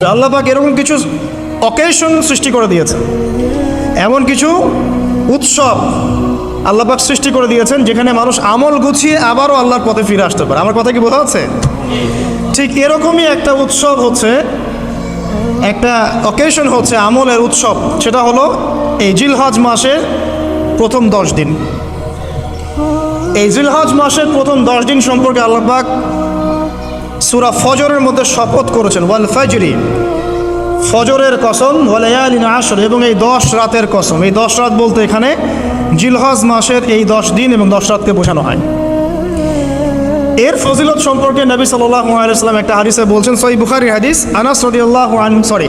আল্লাহ পাক এরকম কিছু অকেশন সৃষ্টি করে দিয়েছেন। এমন কিছু উৎসব আল্লাহ পাক সৃষ্টি করে দিয়েছেন, যেখানে মানুষ আমল গুছিয়ে আবারও আল্লাহর পথে ফিরে আসতে পারে। আমার কথা কি বোঝা যাচ্ছে? ঠিক এরকমই একটা উৎসব হচ্ছে, একটা অকেশন হচ্ছে আমলের উৎসব। সেটা হলো এই জিলহজ মাসের প্রথম দশ দিন। এই জিলহজ মাসের প্রথম দশ দিন সম্পর্কে আল্লাহ পাক সুরা ফজরের মধ্যে শপথ করেছেন, ওয়াল ফজরি, ফজরের কসম ওয়ালায়ালিন আসর, এবং এই দশ রাতের কসম। এই দশ রাত বলতে এখানে জিলহজ মাসের এই দশ দিন এবং দশ রাতকে বোঝানো হয়। এর ফজিলত সম্পর্কে নবী আলাইসলাম একটা হাদিসে বলছেন সই বুখারি হাদিস, আনাস রদিয়াল্লাহ আন সরি,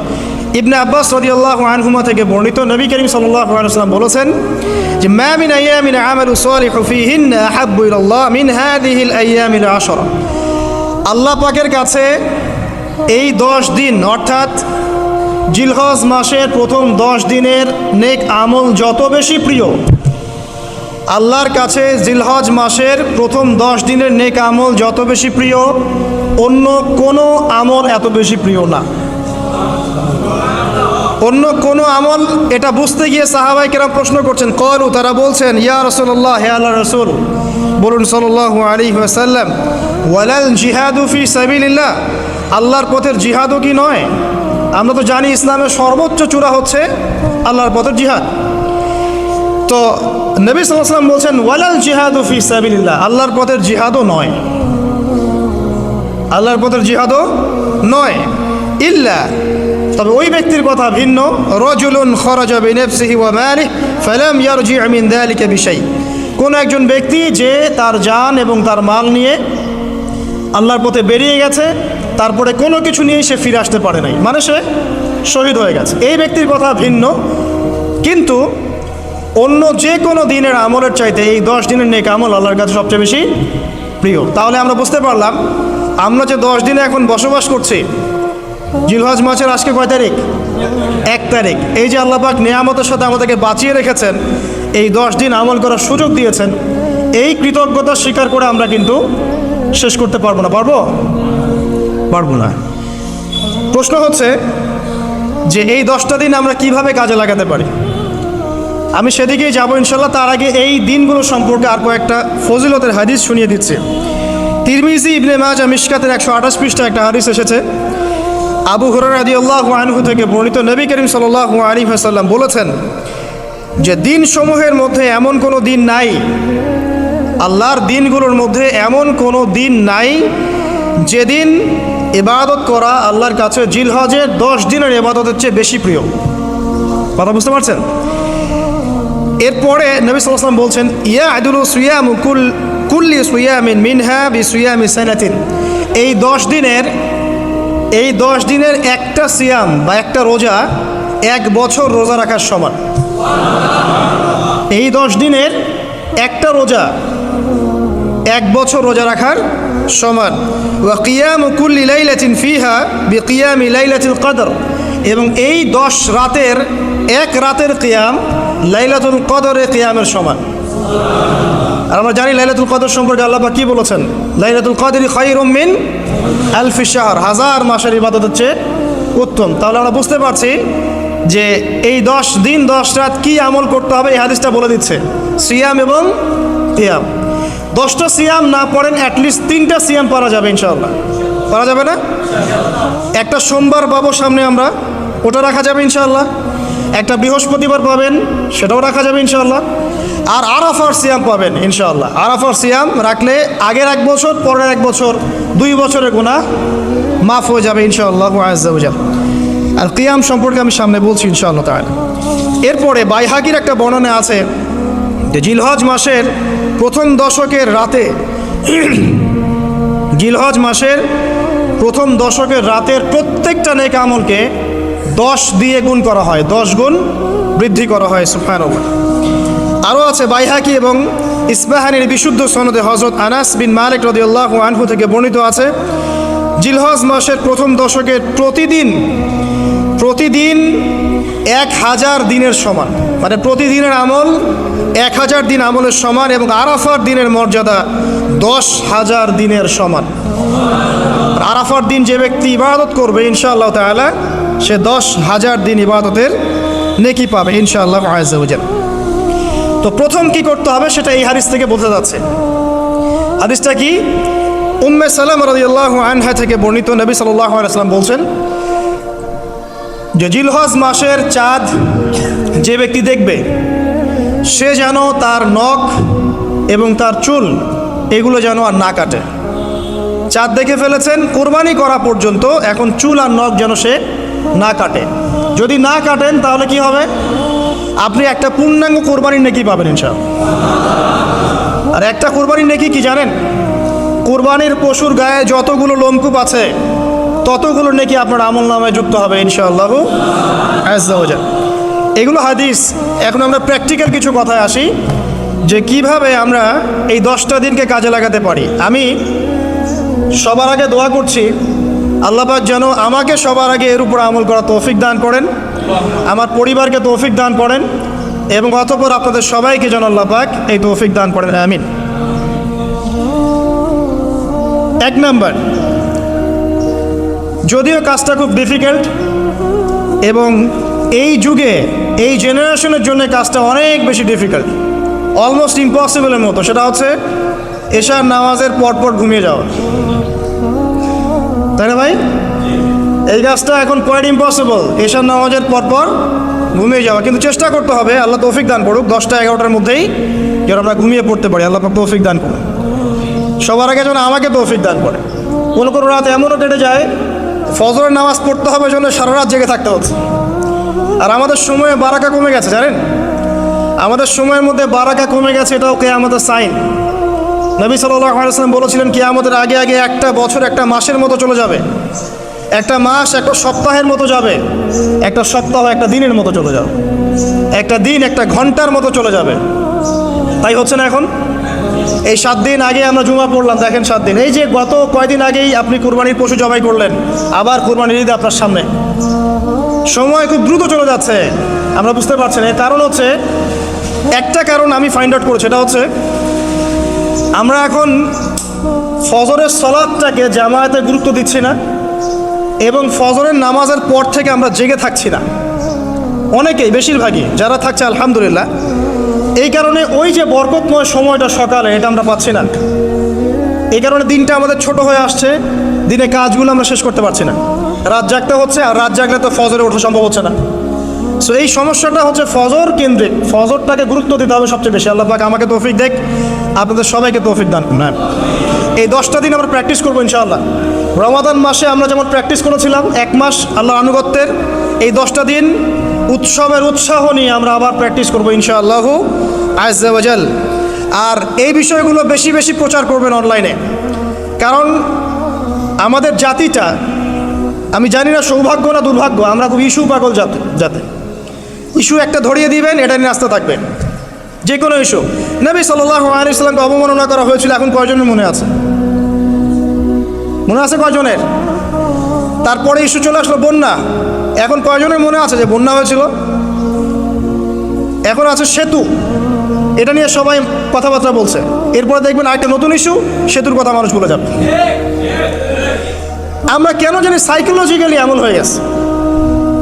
ইবনে আব্বাস রদিয়াল্লাহ আনহুমা থেকে বর্ণিত নবী করিম সাল্লাহ আলাইসলাম বলেছেন যে, মা মিন আইয়ামিন আমালু সালিহু ফীহিন আহাব্বু ইলাল্লাহ মিন হাদিহিল আইয়ামিল আশরা। আল্লাহ পাকের কাছে এই দশ দিন, অর্থাৎ জিলহজ মাসের প্রথম দশ দিনের নেক আমল যত বেশি প্রিয়, আল্লাহর কাছে জিলহজ মাসের প্রথম দশ দিনের নেক আমল যত বেশি প্রিয়, অন্য কোনো আমল এত বেশি প্রিয় না। অন্য কোনো আমল, এটা বুঝতে গিয়ে সাহাবাই কেরাম প্রশ্ন করছেন, কলু, তারা বলছেন, ইয়া রসুল্লাহ হে আল্লাহ রসুল, বলুন সাল্লাহ আলী ওয়াসাল্লাম ওয়ালাল জিহাদু ফি সাবিলিল্লাহ। আল্লাহর পথের জিহাদও কি নয়? আমরা তো জানি ইসলামের সর্বোচ্চ চূড়া হচ্ছে আল্লাহর পথের জিহাদ। তো নবী সাল্লাম বলছেন, ওয়ালাল জিহাদু ফি সাবিলিল্লাহ। আল্লাহর পথের জিহাদও নয়। আল্লাহর পথের জিহাদও নয়। ইল্লা, তবে ওই ব্যক্তির কথা ভিন্ন। রজুলুন খরাজা বিনফসিহি ওয়া মালিহি ফালাম ইয়ারজি মিন যালিকা বিশাই। কোন একজন ব্যক্তি যে তার জান এবং তার মাল নিয়ে আল্লাহর পথে বেরিয়ে গেছে, তারপরে কোনো কিছু নিয়ে সে ফিরে আসতে পারে নাই। মানে সে শহীদ হয়ে গেছে। এই ব্যক্তির কথা ভিন্ন। কিন্তু অন্য যে কোনো দিনের আমলের চাইতে এই দশ দিনের নেক আমল আল্লাহর কাছে সবচেয়ে বেশি প্রিয়। তাহলে আমরা বুঝতে পারলাম, আমরা যে দশ দিনে এখন বসবাস করছি, জিলহজ মাসের আজকে কয় তারিখ? এক তারিখ। এই যে আল্লাহ পাক নিয়ামতের সাথে আমাদেরকে বাঁচিয়ে রেখেছেন, এই দশ দিন আমল করার সুযোগ দিয়েছেন, এই কৃতজ্ঞতা স্বীকার করে আমরা কিন্তু শেষ করতে পারব না, পারব? পারব না। প্রশ্ন হচ্ছে যে এই দশটা দিন আমরা কীভাবে কাজে লাগাতে পারি? আমি সেদিকেই যাব ইনশাল্লাহ, তার আগে এই দিনগুলো সম্পর্কে আর কয়েকটা ফজিলতের হাদিস শুনিয়ে দিচ্ছে। তিরমিজি ইবনে মাজ মিশকাতের একশো আঠাশ পৃষ্ঠা একটা হাদিস এসেছে। আবু হুরার আদি আল্লাহ আনহু থেকে বর্ণিত নবী করিম সাল্লাহ আলী হাসাল্লাম বলেছেন যে দিন সমূহের মধ্যে এমন কোনো দিন নাই আল্লাহর দিনগুলোর মধ্যে এমন কোনো দিন নাই যেদিন ইবাদত করা আল্লাহর কাছে জিলহজের দশ দিনের ইবাদতের চেয়ে বেশি প্রিয়। কথা বুঝতে পারছেন? এরপরে নবী সাল্লাম বলছেন ইয়া আদুল সুয়াম কুল, কুল্লি সুয়ামিন মিনহা বি সুয়ামি সানাতিন। এই দশ দিনের, এই দশ দিনের একটা সিয়াম বা একটা রোজা এক বছর রোজা রাখার সমান। এই দশ দিনের একটা রোজা এক বছর রোজা রাখার সমান। ওয়া কিয়াম কুল্লি লাইলাতিন ফিহা বি কিয়ামি লাইলাতিল কদর। এবং এই দশ রাতের এক রাতের কিয়াম লাইলাতুল কদরে কিয়ামের সমান। আর আমরা জানি লাইলাতুল কদর সম্পর্কে আল্লাহ পাক কি বলেছেন? লাইলাতুল কদরি খায়রুম মিন আলফি শাহর। হাজার মাসের ইবাদত হচ্ছে উত্তম। তাহলে আমরা বুঝতে পারছি যে এই দশ দিন, দশ রাত কি আমল করতে হবে, এই হাদিসটা বলে দিচ্ছে। সিয়াম এবং কিয়াম। দশটা সিয়াম না পড়েন অ্যাটলিস্ট তিনটা সিয়াম পারা যাবে ইনশাল্লাহ পারা যাবে না? একটা সোমবার পাবো সামনে আমরা, ওটা রাখা যাবে ইনশাল্লাহ একটা বৃহস্পতিবার পাবেন, সেটাও রাখা যাবে ইনশাল্লাহ আর আরাফার সিয়াম পাবেন ইনশাল্লাহ আরাফার সিয়াম রাখলে আগের এক বছর, পরের এক বছর, দুই বছরের গুণা মাফ হয়ে যাবে ইনশাআল্লাহ আজাল আর কিয়াম সম্পর্কে আমি সামনে বলছি ইনশাআল্লাহ তাহলে এরপরে বাইহাকির একটা বর্ণনা আছে যে জিলহজ মাসের প্রথম দশকের রাতে, গিলহজ মাসের প্রথম দশকের রাতের প্রত্যেকটা নেক আমলকে দশ দিয়ে গুণ করা হয়, দশ গুণ বৃদ্ধি করা হয় সুফান আরও আছে বাইহাকি এবং ইসবাহানির বিশুদ্ধ সনদে হজরত আনাস বিন মালিক রদিউল্লাহ আনহু থেকে বর্ণিত আছে জিলহজ মাসের প্রথম দশকের প্রতিদিন প্রতিদিন এক হাজার দিনের সমান। মানে প্রতিদিনের আমল এক হাজার দিন আমলের সমান এবং আরাফার দিনের মর্যাদা দশ হাজার দিনের সমান। আরাফার দিন যে ব্যক্তি ইবাদত করবে, ইনশাআল্লাহ তাআলা, সে দশ হাজার দিন ইবাদতের নেকি পাবে, ইনশাআল্লাহ আয়াজাল তো প্রথম কি করতে হবে সেটা এই হাদিস থেকে বোঝা যাচ্ছে। হাদিসটা কি? উম্মে সালাম রাদিয়াল্লাহু আনহা থেকে বর্ণিত নবী সাল্লাল্লাহু আলাইহি সাল্লাম বলছেন যে জিলহজ মাসের চাঁদ যে ব্যক্তি দেখবে, সে যেন তার নখ এবং তার চুল এগুলো যেন আর না কাটে। চাঁদ দেখে ফেলেছেন, কোরবানি করা পর্যন্ত এখন চুল আর নখ যেন সে না কাটে। যদি না কাটেন, তাহলে কি হবে? আপনি একটা পূর্ণাঙ্গ কোরবানির নেকি পাবেন ইনশাল আর একটা কোরবানির নেকি কি জানেন? কোরবানির পশুর গায়ে যতগুলো লোমকূপ আছে ততগুলো নেকি আপনার আমল নামায় যুক্ত হবে ইনশাআল্লাহ আজাল এগুলো হাদিস, এখন আমরা প্র্যাকটিক্যাল কিছু কথায় আসি যে কীভাবে আমরা এই দশটা দিনকে কাজে লাগাতে পারি। আমি সবার আগে দোয়া করছি আল্লাপাক যেন আমাকে সবার আগে এর উপর আমল করা তৌফিক দান করেন, আমার পরিবারকে তৌফিক দান করেন এবং অতপর আপনাদের সবাইকে যেন আল্লাপাক এই তৌফিক দান করেন, আমিন। এক নাম্বার যদিও কাজটা খুব ডিফিকাল্ট এবং এই যুগে, এই জেনারেশনের জন্য কাজটা অনেক বেশি ডিফিকাল্ট অলমোস্ট ইম্পসিবলের মতো। সেটা হচ্ছে এশার নামাজের পরপর ঘুমিয়ে যাওয়া। তাই না ভাই? এই কাজটা এখন কোয়াইট ইম্পসিবল এশার নামাজের পরপর ঘুমিয়ে যাওয়া। কিন্তু চেষ্টা করতে হবে, আল্লাহ তৌফিক দান করুক, দশটা এগারোটার মধ্যেই যেন আমরা ঘুমিয়ে পড়তে পারি। আল্লাহ তৌফিক দান করুন। সবার আগে যেন আমাকে তৌফিক দান করে। কোনো কোনো রাত এমনও কেটে যায় ফজরের নামাজ পড়তে হবে জন্য সারা রাত জেগে থাকতে হচ্ছে। আর আমাদের সময়ে বারাকা কমে গেছে, জানেন? আমাদের সময়ের মধ্যে বারাকা কমে গেছে, এটাও কে আমাদের সাইন নবী সাল্লাম বলেছিলেন কি আমাদের আগে আগে একটা বছর, একটা মাসের মতো চলে যাবে। একটা মাস, একটা সপ্তাহের মতো যাবে। একটা সপ্তাহ, একটা দিনের মতো চলে যাবে। একটা দিন, একটা ঘণ্টার মতো চলে যাবে। তাই হচ্ছে না এখন? এই সাত দিন আগে আমরা জুমা পড়লাম, দেখেন সাত দিন। এই যে গত কয়দিন আগেই আপনি কুরবানির পশু জবাই করলেন, আবার কুরবানির ঈদ আপনার সামনে। সময় খুব দ্রুত চলে যাচ্ছে, আমরা বুঝতে পারছি না। কারণ হচ্ছে, একটা কারণ আমি ফাইন্ড আউট করেছি এটা হচ্ছে, আমরা এখন ফজরের সলাদটাকে জামায়াতে গুরুত্ব দিচ্ছি না, এবং ফজরের নামাজের পর থেকে আমরা জেগে থাকছি না। অনেকেই, বেশিরভাগই, যারা থাকছে, আলহামদুলিল্লাহ এই কারণে ওই যে বরকতময় সময়টা সকালে, এটা আমরা পাচ্ছি না। এই কারণে দিনটা আমাদের ছোট হয়ে আসছে, দিনে কাজগুলো আমরা শেষ করতে পারছি না। রাত জাগতে হচ্ছে, আর রাত জাগলে তো ফজরে ওঠা সম্ভব হচ্ছে না। সো এই সমস্যাটা হচ্ছে ফজর কেন্দ্রিক। ফজরটাকে গুরুত্ব দিতে হবে সবচেয়ে বেশি। আল্লাহ পাক আমাকে তৌফিক দেখ, আপনাদের সবাইকে তৌফিক দান করুন। হ্যাঁ। এই দশটা দিন আমরা প্র্যাকটিস করব ইনশাআল্লাহ। রমাদান মাসে আমরা যেমন প্র্যাকটিস করেছিলাম, এক মাস আল্লাহর আনুগত্যের, এই দশটা দিন উৎসবের উৎসাহ নিয়ে আমরা আবার প্র্যাকটিস করব ইনশাআল্লাহু আজাল আর এই বিষয়গুলো বেশি বেশি প্রচার করবেন অনলাইনে কারণ আমাদের জাতিটা, আমি জানি না সৌভাগ্য না দুর্ভাগ্য, আমরা খুব ইস্যু পাগল জাতি যাতে ইস্যু একটা ধরিয়ে দিবেন, এটা নিয়ে আসতে থাকবেন যে কোনো ইস্যু। নবী সাল্লাহ আলিয়াল্লামকে অবমাননা করা হয়েছিল, এখন কয়জনের মনে আছে? মনে আছে কয়জনের? তারপরে ইস্যু চলে আসলো বন্যা। এখন কয়জনের মনে আছে যে বন্যা হয়েছিল? এখন আছে সেতু। এটা নিয়ে সবাই কথাবার্তা বলছে। এরপরে দেখবেন আরেকটা নতুন ইস্যু সেতুর কথা মানুষ বলে যাবে। আমরা কেন জানি সাইকোলজিক্যালি এমন হয়ে গেছে।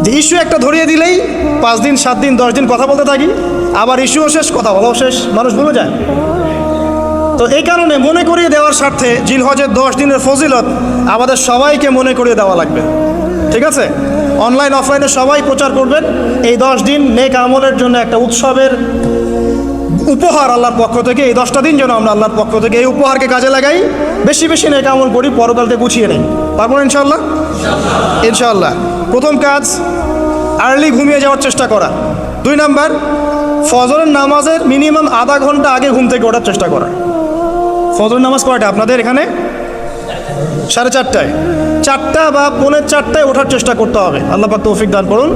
যে ইস্যু একটা ধরিয়ে দিলেই পাঁচ দিন, সাত দিন, দশ দিন কথা বলতে থাকি, আবার ইস্যুও শেষ, কথা বলাও শেষ, মানুষ ভুলে যায়। তো এই কারণে মনে করিয়ে দেওয়ার স্বার্থে জিলহজের দশ দিনের ফজিলত আমাদের সবাইকে মনে করিয়ে দেওয়া লাগবে। ঠিক আছে? অনলাইন অফলাইনে সবাই প্রচার করবেন। এই দশ দিন নেক আমলের জন্য একটা উৎসবের উপহার আল্লাহর পক্ষ থেকে এই দশটা দিন যেন আমরা আল্লাহর পক্ষ থেকে এই উপহারকে কাজে লাগাই। বেশি বেশি নেক আমল করি পরকালকে গুছিয়ে নেই। পারব ইনশাল্লাহ ইনশাল্লাহ প্রথম কাজ আর্লি ঘুমিয়ে যাওয়ার চেষ্টা করা। দুই নাম্বার ফজরের নামাজের মিনিমাম আধা ঘণ্টা আগে ঘুম থেকে ওঠার চেষ্টা করা। ফজর নামাজ কয়টা আপনাদের এখানে? সাড়ে চারটায়। চারটা বা পৌনের চারটায় ওঠার চেষ্টা করতে হবে। আল্লাহ পাক তৌফিক দান করুন।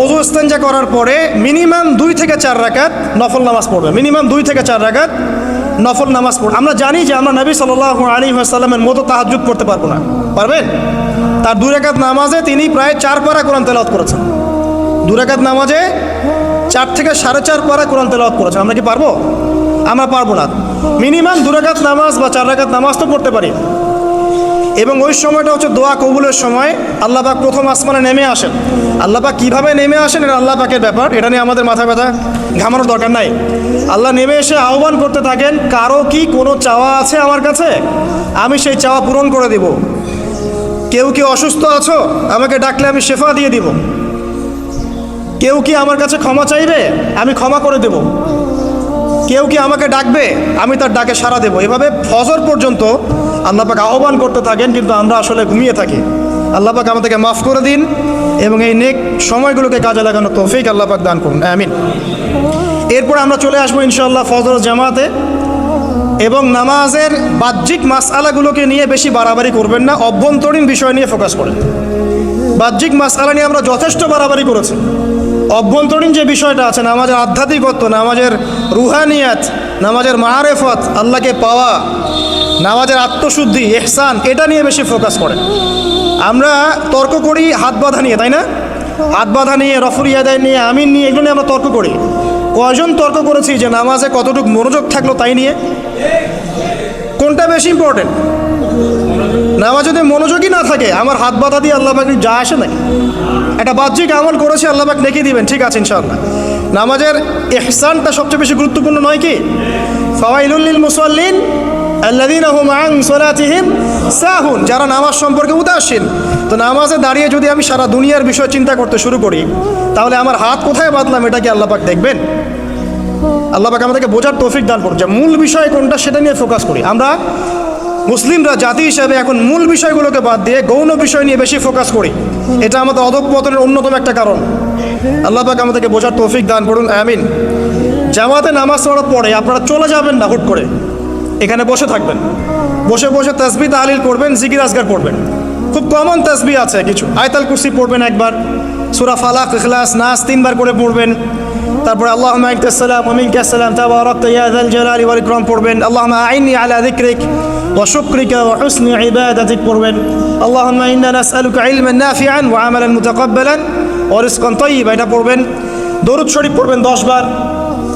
অজু ইস্তেঞ্জা করার পরে মিনিমাম দুই থেকে চার রাকাত নফল নামাজ পড়বে। মিনিমাম দুই থেকে চার রাকাত নফল নামাজ পড়বে। আমরা জানি যে আমরা নবী সাল্লাহ আলী সাল্লামের মতো তাহাজুদ করতে পারব না। পারবেন? তার দুই রাকাত নামাজে তিনি প্রায় চার পারা কোরআন তেলাওয়াত করেছেন। দুরাকাত নামাজে চার থেকে সাড়ে চার পারা কোরআন তেলাওয়াত করেছে আমরা কি পারব? আমরা পারব না। মিনিমাম দুরাকাত নামাজ বা চার রাকাত নামাজ তো পড়তে পারি। এবং ওই সময়টা হচ্ছে দোয়া কবুলের সময়। আল্লাহ পাক প্রথম আসমানে নেমে আসেন। আল্লাহ পাক কীভাবে নেমে আসেন এটা আল্লাহ পাকের ব্যাপার। এটা নিয়ে আমাদের মাথা ব্যথা ঘামানোর দরকার নাই। আল্লাহ নেমে এসে আহ্বান করতে থাকেন, কারও কি কোনো চাওয়া আছে আমার কাছে? আমি সেই চাওয়া পূরণ করে দেব। কেউ কি অসুস্থ আছো? আমাকে ডাকলে আমি শেফা দিয়ে দিব। কেউ কি আমার কাছে ক্ষমা চাইবে? আমি ক্ষমা করে দেব। কেউ কি আমাকে ডাকবে? আমি তার ডাকে সাড়া দেবো। এভাবে ফজর পর্যন্ত আল্লাহ পাক আহ্বান করতে থাকেন, কিন্তু আমরা আসলে ঘুমিয়ে থাকি। আল্লাহ পাক আমাদেরকে মাফ করে দিন এবং এই নেক সময়গুলোকে কাজে লাগানো তৌফিক আল্লাহ পাক দান করুন। আমিন। এরপর আমরা চলে আসব ইনশাআল্লাহ ফজর জামাতে এবং নামাজের বাহ্যিক মাসআলাগুলোকে নিয়ে বেশি বাড়াবাড়ি করবেন না, অভ্যন্তরীণ বিষয় নিয়ে ফোকাস করেন। বাহ্যিক মাসআলা নিয়ে আমরা যথেষ্ট বাড়াবাড়ি করেছি। অভ্যন্তরীণ যে বিষয়টা আছে, নামাজের আধ্যাত্মিকত্ব, নামাজের রুহানিয়াত, নামাজের মাহারেফত আল্লাহকে পাওয়া নামাজের আত্মশুদ্ধি এহসান এটা নিয়ে বেশি ফোকাস করেন আমরা তর্ক করি হাত বাঁধা নিয়ে, তাই না? হাত বাঁধা নিয়ে রফরিয়াদায় নিয়ে, আমিন নিয়ে, এগুলো নিয়ে আমরা তর্ক করি। কয়জন তর্ক করেছি যে নামাজে কতটুকু মনোযোগ থাকল তাই নিয়ে? কোনটা বেশি ইম্পর্টেন্ট নামাজ যদি মনোযোগই না থাকে, আমার হাত বাধা দিয়ে আল্লাহ পাক যা আসে নাকি একটা বাহ্যিক আমল করেছে, আল্লাহ পাক নেকি দিবেন, ঠিক আছে, ইনশাআল্লাহ। নামাজের এহসানটা সবচেয়ে বেশি গুরুত্বপূর্ণ নয় কি? ফাওয়াইলুল মুসাল্লিন যারা নামাজ সম্পর্কে উদাসীন। তো নামাজে দাঁড়িয়ে যদি আমি সারা দুনিয়ার বিষয় চিন্তা করতে শুরু করি, তাহলে আমার হাত কোথায় বাঁধলাম, এটা কি আল্লাপাক দেখবেন? আল্লাহ পাক আমাদেরকে বোঝার তৌফিক দান করুন। যে মূল বিষয় কোনটা, সেটা নিয়ে ফোকাস করি। আমরা মুসলিমরা, জাতি হিসাবে এখন মূল বিষয়গুলোকে বাদ দিয়ে গৌণ বিষয় নিয়ে বেশি ফোকাস করি। এটা আমাদের অধঃপতনের অন্যতম একটা কারণ। আল্লাহ পাক আমাদেরকে বোঝার তৌফিক দান করুন। আমিন। জামাতে নামাজ পড়ার পরে আপনারা চলে যাবেন না হুট করে। এখানে বসে থাকবেন। বসে বসে তসবি তাহলিল করবেন জিকির আজগার পড়বেন। খুব কমন তসবি আছে কিছু। আয়তাল কুরসি পড়বেন একবার, সুরা ফালাক, ইখলাস, নাস তিনবার করে পড়বেন। তারপরে আল্লাহ মাইকাসালাম অমিনকাসালাম তাবারক ইয়াদাল জালালি ওয়াল ইকরাম পড়বেন। আল্লাহ আইনি আলা যিকরিক ওয়া শুকরিকা ওয়া পড়বেন। আল্লাহুম্মা ইন্না নাসআলুকা ইলমান নাফিআন ওয়া আমালান মুতাকাব্বালান ওয়া রিজকান তাইয়্যিবা পড়বেন। দরুদ শরীফ পড়বেন 10 বার।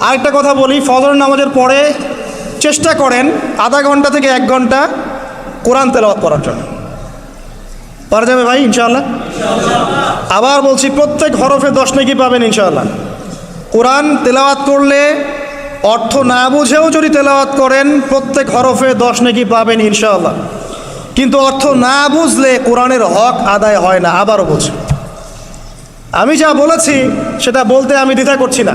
আরেকটা কথা বলি, ফজর নামাজের পরে চেষ্টা করেন আধা ঘণ্টা থেকে এক ঘণ্টা কোরআন তেলাওয়াত করার জন্য। পারা যাবে ভাই, ইনশাআল্লাহ? আবার বলছি, প্রত্যেক হরফে দশ নাকি পাবেন, ইনশাআল্লাহ। কোরআন তেলাওয়াত করলে অর্থ না বুঝেও যদি তেলাওয়াত করেন, প্রত্যেক হরফে দশ নাকি পাবেন, ইনশাআল্লাহ। কিন্তু অর্থ না বুঝলে কোরআনের হক আদায় হয় না, আবারও বলছি। আমি যা বলেছি, সেটা বলতে আমি দ্বিধা করছি না।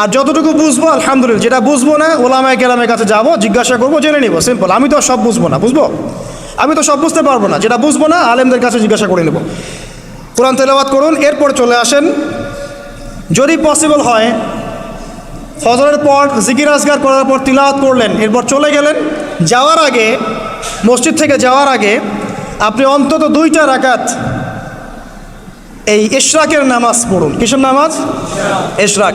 আর যতটুকু বুঝব, আলহামদুলিল্লাহ, যেটা বুঝব না, ওলামায় কেরামের কাছে যাব, জিজ্ঞাসা করব, জেনে নিব সিম্পল আমি তো সব বুঝব না, বুঝব? আমি তো সব বুঝতে পারব না, যেটা বুঝব না, আলেমদের কাছে জিজ্ঞাসা করে নেব। কোরআন তেলাওয়াত করুন, এরপর চলে আসেন। যদি পসিবল হয়, ফজরের পর জিকির আজগার করার পর তিলাওয়াত করলেন, এরপর চলে গেলেন। যাওয়ার আগে, মসজিদ থেকে যাওয়ার আগে, আপনি অন্তত দুইটা রাকাত এই ইশরাকের নামাজ পড়ুন। কিসের নামাজ? ইশরাক।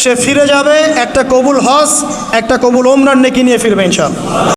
সে ফিরে যাবে একটা কবুল হজ একটা কবুল ওমরান নেকি নিয়ে ফিরবে ইনশাআল্লাহ।